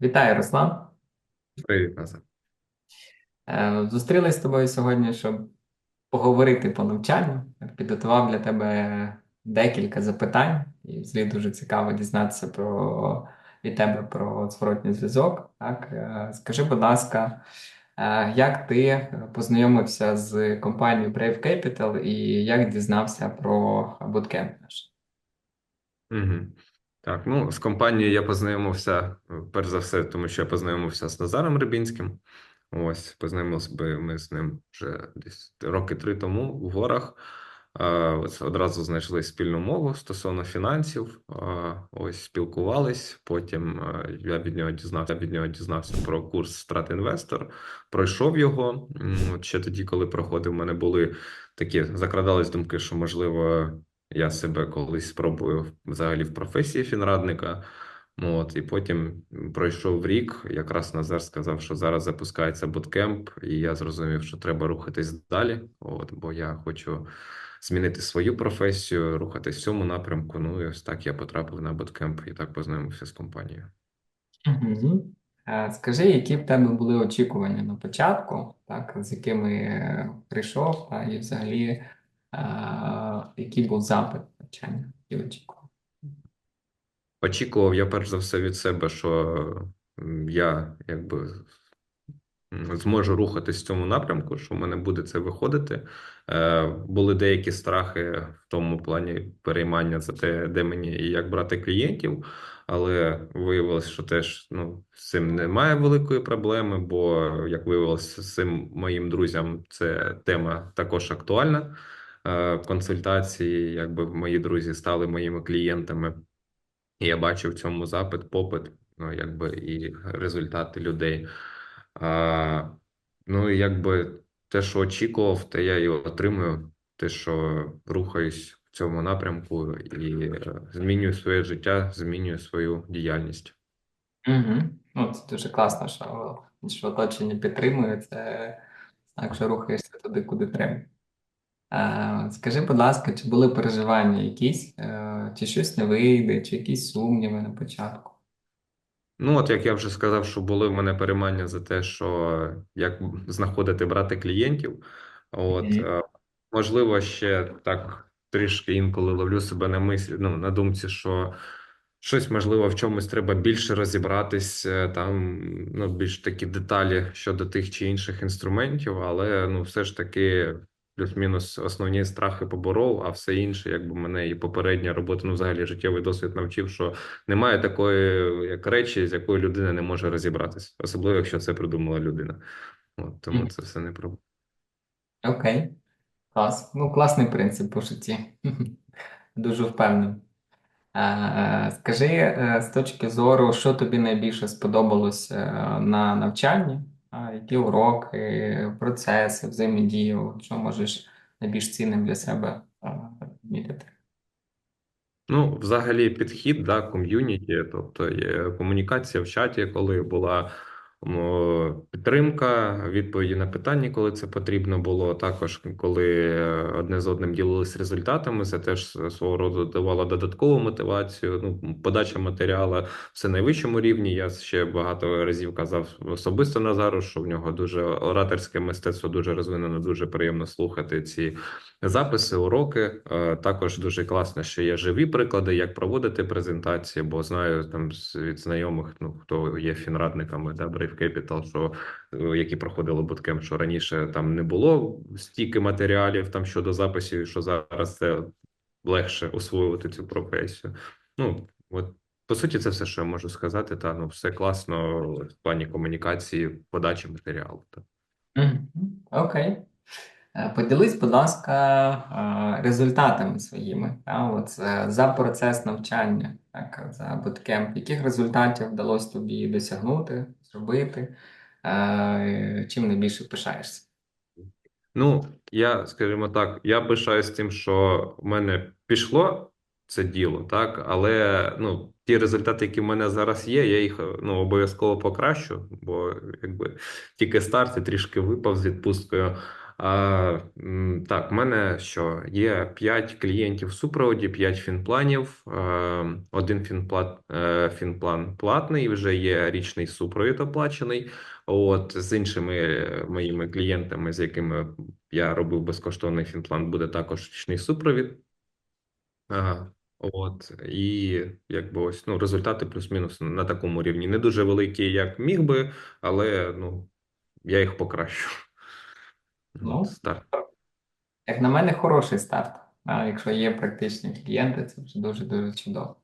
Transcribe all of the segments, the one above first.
Вітаю, Руслан. Привіт, Назар. Е, Зустрілись з тобою сьогодні, щоб поговорити по навчанню. Підготував для тебе декілька запитань, і взагалі дуже цікаво дізнатися про від тебе про зворотній зв'язок. Так, Е, скажи, будь ласка, е, як ти познайомився з компанією Brave Capital і як дізнався про Bootcamp наш? Угу. Так, ну з компанією я познайомився е, перш за все, тому що я познайомився з Назаром Рибінським. Ось познайомилися ми з ним вже десь роки три тому в горах. Е, Ось одразу знайшли спільну мову стосовно фінансів. Е, Ось спілкувались. Потім я від нього дізнався. Від нього дізнався про курс Страт Інвестор. Пройшов його. Ще тоді, коли проходив, у мене були такі закрадались думки, що можливо. Я себе колись спробую взагалі в професії фінрадника. Ну, От, і потім пройшов рік. Якраз Назар сказав, що зараз запускається буткемп, і я зрозумів, що треба рухатись далі. От, бо я хочу змінити свою професію, рухатись в цьому напрямку. Ну і ось так я потрапив на буткемп і так познайомився з компанією. Е, Скажи, які в тебе були очікування на початку, так, з якими прийшов, та, і взагалі, який був запит навчання, які очікував? Очікував я перш за все від себе, що я якби зможу рухатись в цьому напрямку, що в мене буде це виходити. Е, були деякі страхи в тому плані переймання за те, де мені і як брати клієнтів, але виявилось, що теж ну, з цим немає великої проблеми, бо як виявилось, з цим моїм друзям це тема також актуальна. Е, консультації, якби мої друзі стали моїми клієнтами. І я бачив в цьому запит, попит, ну якби і результати людей. А, ну і якби те, що очікував, те я і отримую. Те, що рухаюсь в цьому напрямку і е, змінюю своє життя, змінюю свою діяльність. Угу. Ну, це дуже класно, що, що оточення підтримує, це знак, що рухаєшся туди, куди треба. Е, Скажи, будь ласка, чи були переживання якісь, е, чи щось не вийде, чи якісь сумніви на початку? Ну, от як я вже сказав, що були в мене переймання за те, що як знаходити брати клієнтів. От Мгм. е, можливо, ще так трішки інколи ловлю себе на мислі, ну на думці, що щось можливо в чомусь треба більше розібратись, е, там ну більш такі деталі щодо тих чи інших інструментів, але ну все ж таки. Плюс-мінус основні страхи поборов, а все інше, якби мене і попередня робота, ну взагалі життєвий досвід навчив, що немає такої як речі, з якою людина не може розібратись, особливо якщо це придумала людина. От тому Мгм. це все не проблема. Окей, клас. Ну, класний принцип по житті. Дуже впевнений. Е, Скажи, е, з точки зору, що тобі найбільше сподобалось е, на навчанні? Які уроки, процеси, взаємодію, що можеш найбільш цінним для себе відмітити? Ну, взагалі, підхід, да, ком'юніті, тобто комунікація в чаті, коли була підтримка, відповіді на питання, коли це потрібно було. Також коли е, одне з одним ділились результатами, це теж свого роду давало додаткову мотивацію. Ну, подача матеріалу все найвищому рівні. Я ще багато разів казав особисто Назару, що в нього дуже ораторське мистецтво дуже розвинено, дуже приємно слухати ці записи, уроки. Е, Також дуже класно, що є живі приклади, як проводити презентації, бо знаю там від знайомих, ну хто є фінрадниками, да, Brave Capital, що е, які проходили буткемп, що раніше там не було стільки матеріалів там щодо записів, і що зараз це легше освоювати цю професію. Ну от по суті, це все, що я можу сказати. Та ну все класно в плані комунікації, подачі матеріалу. Окей. Е, Поділись, будь ласка, е, результатами своїми. та, От, за процес навчання, так, за буткемп. Яких результатів вдалося тобі досягнути, зробити? Е, Чим найбільше пишаєшся? Ну, я, скажімо так, я пишаюсь тим, що в мене пішло це діло, так, але ну, ті результати, які в мене зараз є, я їх ну, обов'язково покращу, бо якби тільки старт і трішки випав з відпусткою. Так, в мене що? Є 5 клієнтів в супроводі, 5 фінпланів. Е, Один фінплат, е, фінплан платний, вже є річний супровід оплачений. От з іншими моїми клієнтами, з якими я робив безкоштовний фінплан, буде також річний супровід. Ага, от і якби ось ну результати плюс-мінус на такому рівні. Не дуже великі, як міг би, але ну я їх покращу. Ну, старт. Як на мене, хороший старт. А якщо є практичні клієнти, це вже дуже-дуже чудово.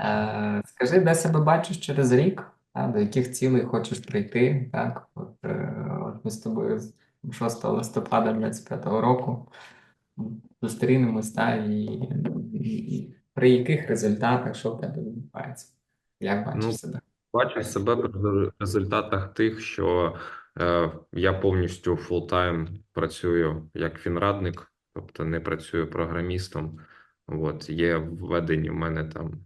Е, скажи, де себе бачиш через рік, до яких цілей хочеш прийти? Так? От, е, от ми з тобою з 6 листопада 25-го року зустрінемось, та, і, і при яких результатах, що в тебе відбувається? Як бачиш Ну, себе? Бачу себе при результатах тих, що я повністю фултайм працюю як фінрадник, тобто не працюю програмістом. От є введені в мене там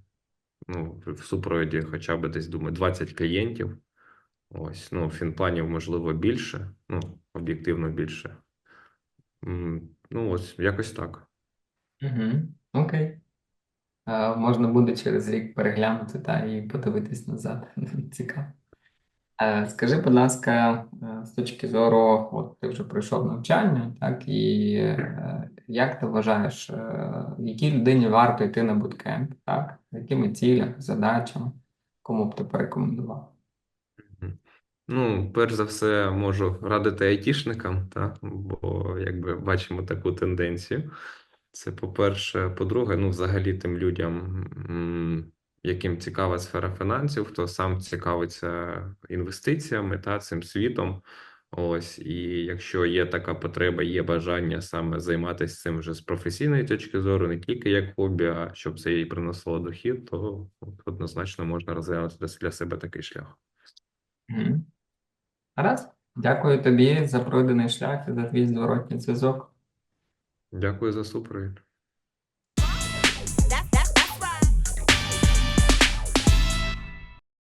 ну, в супроводі хоча б десь думаю 20 клієнтів. Ось, ну, фінпланів, можливо, більше, ну, об'єктивно більше. Ну, ось якось так. Угу. Окей. Е, можна буде через рік переглянути та, і подивитись назад. Цікаво. Е, Скажи, будь ласка, е, з точки зору, от ти вже пройшов навчання, так, і е, як ти вважаєш, якій людині варто йти на буткемп, так? Якими цілями, задачами, кому б ти порекомендував? Ну, перш за все, можу радити айтішникам, та, бо якби бачимо таку тенденцію. Це по-перше. По-друге, ну, взагалі тим людям, яким цікава сфера фінансів, хто сам цікавиться інвестиціями та цим світом. Ось, і якщо є така потреба, є бажання саме займатися цим вже з професійної точки зору, не тільки як хобі, а щоб це їй приносило дохід, то от, однозначно можна розглянути для себе такий шлях. Гаразд. Дякую тобі за пройдений шлях і за твій зворотній зв'язок. Дякую за супровід.